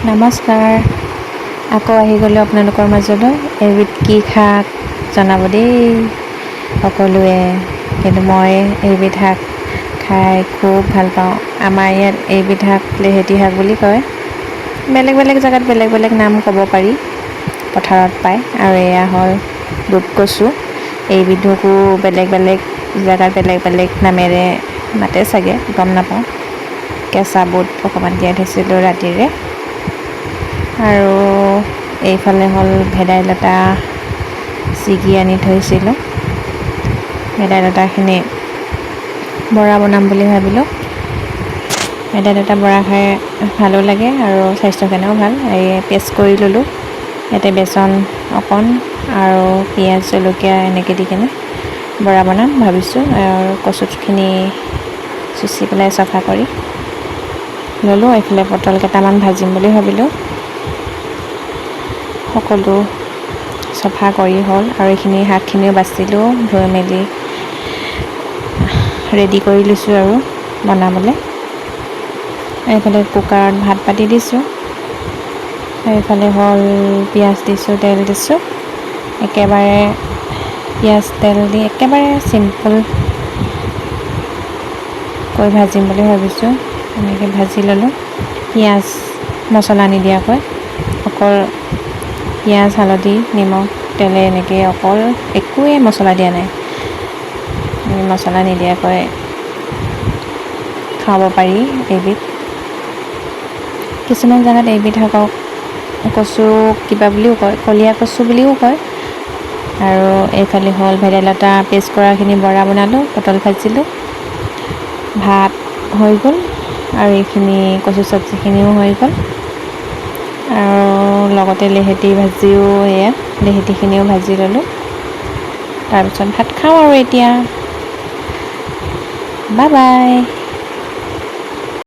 নমস্কাৰ। আকৌ আহি গ'লোঁ আপোনালোকৰ মাজলৈ এবিধ কি শাক জনাব দেই সকলোৱে। কিন্তু মই এইবিধ শাক খাই খুব ভাল পাওঁ। আমাৰ ইয়াত এইবিধ শাক লেহেতী শাক বুলি কয়। বেলেগ বেলেগ জেগাত বেলেগ বেলেগ নাম ক'ব পাৰি পথাৰত পায়। আৰু এয়া হ'ল বুট কচু। এইবিধকো বেলেগ বেলেগ জেগাত বেলেগ বেলেগ নামেৰে মাতে চাগে গম নাপাওঁ। কেঁচা বুট অকণমান তিয়াই থৈছিলোঁ ৰাতিৰে। আৰু এইফালে হ'ল ভেদাইলতা ছিগি আনি থৈছিলোঁ। ভেদাইলতাখিনি বৰা বনাম বুলি ভাবিলোঁ। ভেদাইলতা বৰা খাই ভালো লাগে আৰু স্বাস্থ্যৰ কাৰণেও ভাল। এই পেষ্ট কৰি ল'লোঁ। ইয়াতে বেচন অকণ আৰু পিঁয়াজ জলকীয়া এনেকৈ দি কিনে বৰা বনাম ভাবিছোঁ। আৰু কচুখিনি চুচি পেলাই চফা কৰি ল'লোঁ। এইফালে পটল কেইটামান ভাজিম বুলি ভাবিলোঁ। সকলো চফা কৰি হ'ল আৰু এইখিনি শাকখিনিও বাচিলোঁ ধুই মেলি ৰেডি কৰি লৈছোঁ আৰু বনাবলৈ। এইফালে কুকাৰত ভাত পাতি দিছোঁ। এইফালে হ'ল পিঁয়াজ দিছোঁ তেল দিছোঁ। একেবাৰে পিঁয়াজ তেল দি একেবাৰে চিম্পুলকৈ ভাজিম বুলি ভাবিছোঁ। এনেকৈ ভাজি ল'লোঁ। পিঁয়াজ মছলা নিদিয়াকৈ। অকল পিঁয়াজ হালধি নিমখ তেলে এনেকৈ অকল একোৱে মছলা দিয়া নাই। মছলা নিদিয়াকৈ খাব পাৰি এইবিধ। কিছুমান জেগাত এইবিধ শাকক কচু কিবা বুলিও কয় কলীয়া কচু বুলিও কয়। আৰু এইফালে হ'ল ভেদাইলতা পেষ্ট কৰাখিনি বৰা বনালোঁ পটল ভাজিলোঁ। ভাত হৈ গ'ল আৰু এইখিনি কচু চব্জিখিনিও হৈ গ'ল। আৰু লগতে লেহেতি ভাজিও এয়া লেহেতিখিনিও ভাজি ল'লোঁ। তাৰপিছত ভাত খাওঁ আৰু এতিয়া। Bye bye